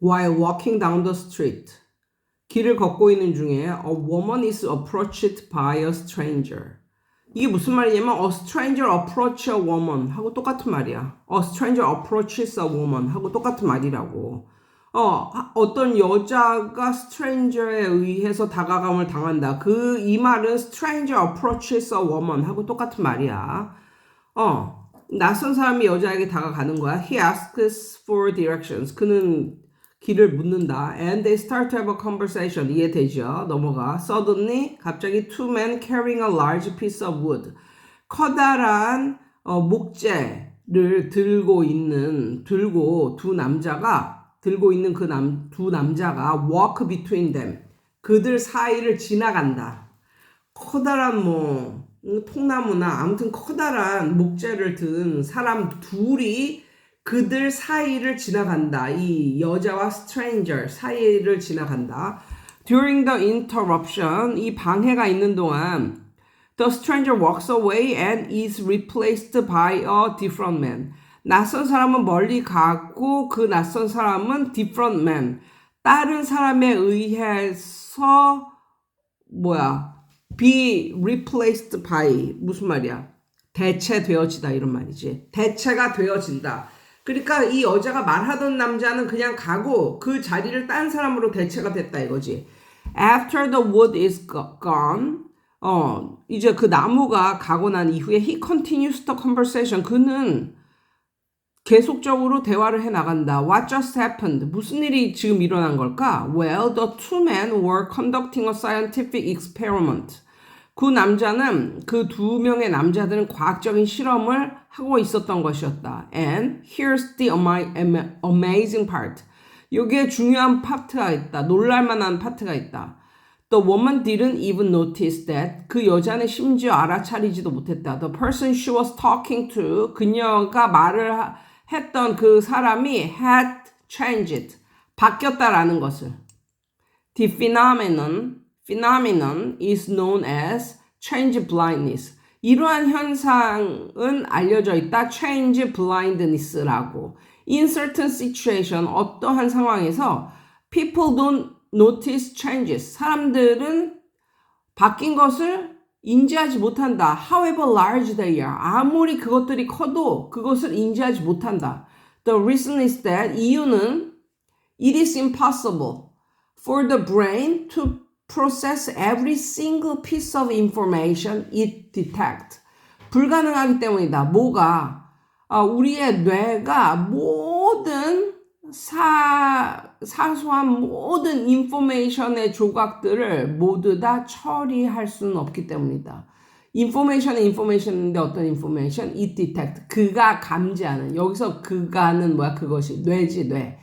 While walking down the street. 길을 걷고 있는 중에 a woman is approached by a stranger. 이게 무슨 말이냐면 a stranger approach a woman 하고 똑같은 말이야. A stranger approaches a woman 하고 똑같은 말이라고. 어, 어떤 여자가 stranger에 의해서 다가감을 당한다. 그 이 말은 stranger approaches a woman 하고 똑같은 말이야. 어, 낯선 사람이 여자에게 다가가는 거야. He asks for directions. 그는 길을 묻는다. And they start to have a conversation. 이해되죠? 넘어가. Suddenly, 갑자기 two men carrying a large piece of wood. 커다란 어, 목재를 들고 있는 들고 두 남자가 들고 있는 그 남 두 남자가 walk between them. 그들 사이를 지나간다. 커다란 뭐 음, 통나무나 아무튼 커다란 목재를 든 사람 둘이 그들 사이를 지나간다. 이 여자와 stranger 사이를 지나간다. During the interruption, 이 방해가 있는 동안 The stranger walks away and is replaced by a different man. 낯선 사람은 멀리 가고 그 낯선 사람은 different man. 다른 사람에 의해서 뭐야? be replaced by 무슨 말이야? 대체되어지다 이런 말이지. 대체가 되어진다. 그러니까 이 여자가 말하던 남자는 그냥 가고 그 자리를 딴 사람으로 대체가 됐다 이거지. After the wood is go- gone, 어 이제 그 나무가 가고 난 이후에 he continues the conversation. 그는 계속적으로 대화를 해 나간다. What just happened? 무슨 일이 지금 일어난 걸까? Well, the two men were conducting a scientific experiment. 그 남자는 그 두 명의 남자들은 과학적인 실험을 하고 있었던 것이었다. And here's the ama- ama- amazing part. 여기에 중요한 파트가 있다. 놀랄만한 파트가 있다. The woman didn't even notice that. 그 여자는 심지어 알아차리지도 못했다. The person she was talking to, 그녀가 말을 하- 했던 그 사람이 had changed. 바뀌었다라는 것을. The phenomenon, phenomenon is known as change blindness. 이러한 현상은 알려져 있다. change blindness라고. In certain situation, 어떠한 상황에서 people don't notice changes. 사람들은 바뀐 것을 인지하지 못한다. However large they are. 아무리 그것들이 커도 그것을 인지하지 못한다. The reason is that 이유는 it is impossible for the brain to process every single piece of information it detects. 불가능하기 때문이다. 뭐가? 아, 우리의 뇌가 모든 사, 사소한 모든 인포메이션의 조각들을 모두 다 처리할 수는 없기 때문이다. 인포메이션은 인포메이션인데 어떤 인포메이션? it detect. 그가 감지하는. 여기서 그가는 뭐야? 그것이. 뇌지, 뇌.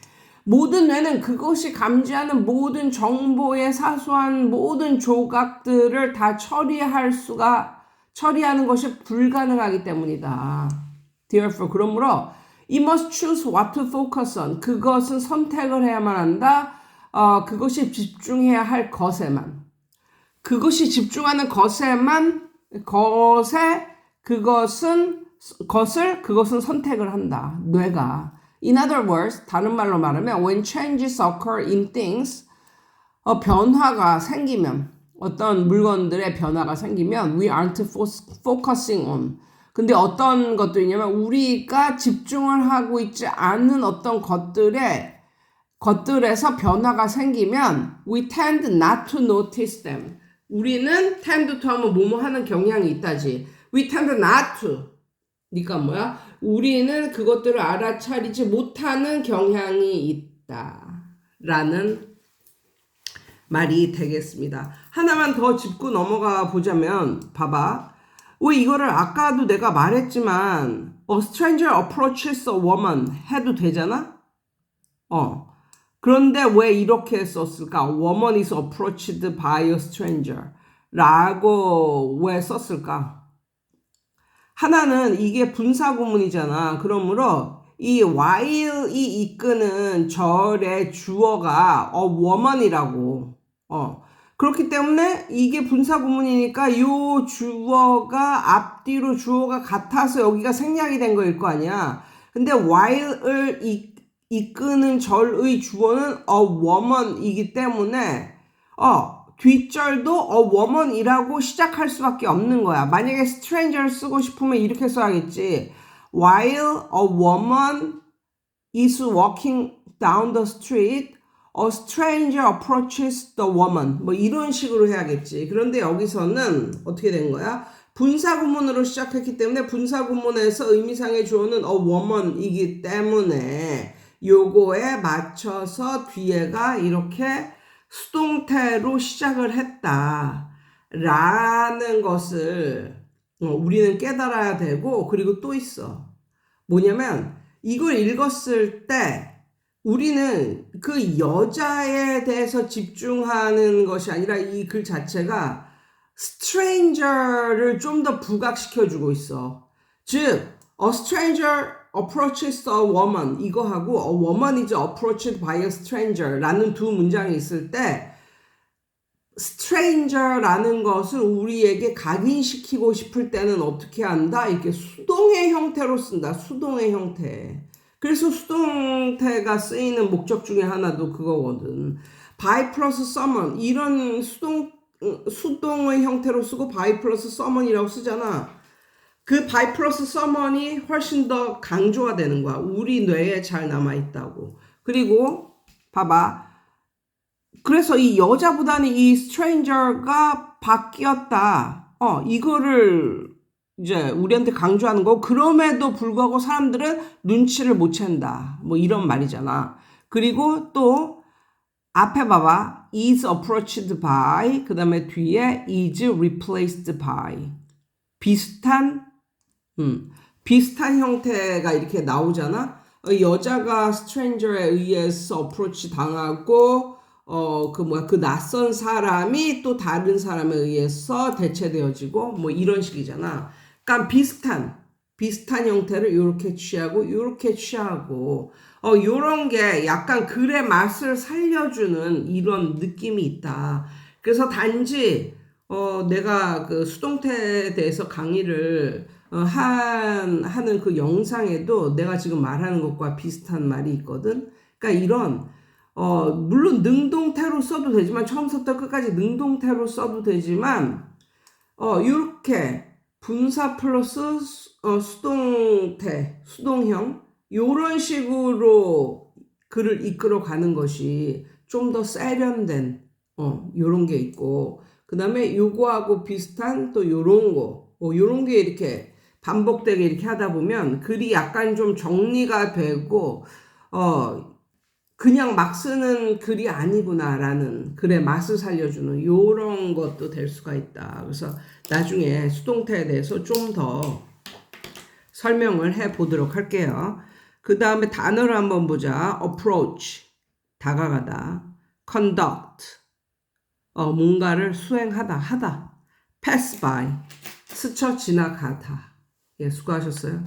모든 뇌는 그것이 감지하는 모든 정보의 사소한 모든 조각들을 다 처리할 수가, 처리하는 것이 불가능하기 때문이다. Therefore, 그러므로 you must choose what to focus on. 그것은 선택을 해야만 한다. 어, 그것이 집중해야 할 것에만. 그것이 집중하는 것에만 것에 그것은 것을 그것은 선택을 한다. 뇌가. In other words, 다른 말로 말하면 when changes occur in things 어, 변화가 생기면 어떤 물건들의 변화가 생기면 we aren't fo- focusing on 근데 어떤 것들이냐면 우리가 집중을 하고 있지 않은 어떤 것들에 것들에서 변화가 생기면 we tend not to notice them. 우리는 tend to 하면 뭐뭐 하는 경향이 있다지. we tend not to. 그러니까 뭐야? 우리는 그것들을 알아차리지 못하는 경향이 있다. 라는 말이 되겠습니다. 하나만 더 짚고 넘어가 보자면 봐봐. 왜 이거를 아까도 내가 말했지만 a stranger approaches a woman 해도 되잖아? 어. 그런데 왜 이렇게 썼을까? woman is approached by a stranger 라고 왜 썼을까? 하나는 이게 분사 구문이잖아. 그러므로 이 while이 이끄는 절의 주어가 어 woman이라고. 어. 그렇기 때문에 이게 분사 구문이니까 요 주어가 앞뒤로 주어가 같아서 여기가 생략이 된 거일 거 아니야. 근데 while을 이, 이끄는 절의 주어는 a woman이기 때문에 어 뒷절도 a woman이라고 시작할 수밖에 없는 거야. 만약에 stranger 쓰고 싶으면 이렇게 써야겠지. While a woman is walking down the street, a stranger approaches the woman. 뭐 이런 식으로 해야겠지. 그런데 여기서는 어떻게 된 거야? 분사구문으로 시작했기 때문에 분사구문에서 의미상의 주어는 a woman이기 때문에 요거에 맞춰서 뒤에가 이렇게 수동태로 시작을 했다. 라는 것을 어, 우리는 깨달아야 되고 그리고 또 있어. 뭐냐면 이걸 읽었을 때 우리는 그 여자에 대해서 집중하는 것이 아니라 이 글 자체가 stranger를 좀 더 부각시켜주고 있어. 즉, a stranger approaches a woman 이거하고 a woman is approached by a stranger 라는 두 문장이 있을 때 stranger라는 것을 우리에게 각인시키고 싶을 때는 어떻게 한다? 이렇게 수동의 형태로 쓴다. 수동의 형태. 그래서 수동태가 쓰이는 목적 중에 하나도 그거거든. by 플러스 summon 이런 수동 어, 수동의 형태로 쓰고 by 플러스 summon이라고 쓰잖아. 그 by 플러스 summon이 훨씬 더 강조가 되는 거야. 우리 뇌에 잘 남아 있다고. 그리고 봐봐. 그래서 이 여자보다는 이 stranger가 바뀌었다. 어, 이거를 이제 우리한테 강조하는 거. 그럼에도 불구하고 사람들은 눈치를 못 챈다. 뭐 이런 말이잖아. 그리고 또 앞에 봐봐. is approached by 그 다음에 뒤에 is replaced by 비슷한 음, 비슷한 형태가 이렇게 나오잖아. 어, 여자가 stranger에 의해서 approach 당하고 어, 그 뭐야, 그 낯선 사람이 또 다른 사람에 의해서 대체되어지고 뭐 이런 식이잖아. 그러니까 비슷한, 비슷한 형태를 이렇게 취하고 이렇게 취하고 어, 요런 게 약간 글의 맛을 살려주는 이런 느낌이 있다. 그래서 단지 어, 내가 그 수동태에 대해서 강의를 어, 한, 하는 그 영상에도 내가 지금 말하는 것과 비슷한 말이 있거든. 그러니까 이런 어, 물론 능동태로 써도 되지만 처음부터 끝까지 능동태로 써도 되지만 어, 이렇게 분사 플러스 수, 어, 수동태, 수동형 요런 식으로 글을 이끌어 가는 것이 좀 더 세련된 어, 요런 게 있고 그 다음에 요거하고 비슷한 또 요런 거, 어, 요런 게 이렇게 반복되게 이렇게 하다 보면 글이 약간 좀 정리가 되고 어 그냥 막 쓰는 글이 아니구나라는 글의 맛을 살려주는 요런 것도 될 수가 있다. 그래서 나중에 수동태에 대해서 좀 더 설명을 해 보도록 할게요. 그 다음에 단어를 한번 보자. approach, 다가가다. conduct, 어, 뭔가를 수행하다, 하다. pass by, 스쳐 지나가다. 예, 수고하셨어요.